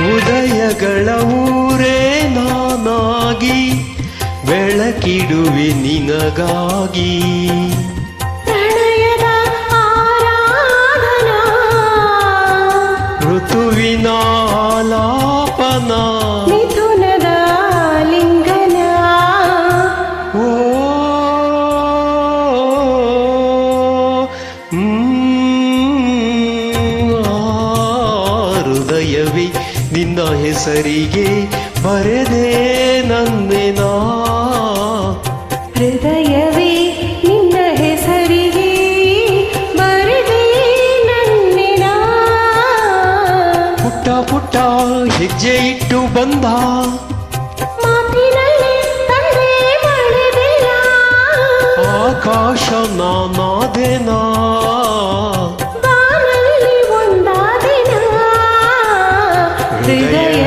ಉದಯಗಳ ಊರೇ ನಾನಾಗಿ ಬೆಳಕಿಡುವೆ ನಿನಗಾಗಿ. ಋತುವಿನ ಲಿಂಗನ. ಓ ಹೃದಯವೇ ನಿನ್ನ ಹೆಸರಿಗೆ ಬರೆದೆ ನನ್ನೆನ ಹೃದಯವೇ ನಿನ್ನ ಹೆಸರಿಗೆ ಬರೆದೆ ನನ್ನಿನ ಪುಟ್ಟ ಪುಟ್ಟ ಹೆಜ್ಜೆ ಇಟ್ಟು ಬಂದ ಮಾತಿನಲ್ಲಿ ತಂದೆ ಮಾಡಿದೆಯ ಆಕಾಶ ನಾನಾದೆನಾ today.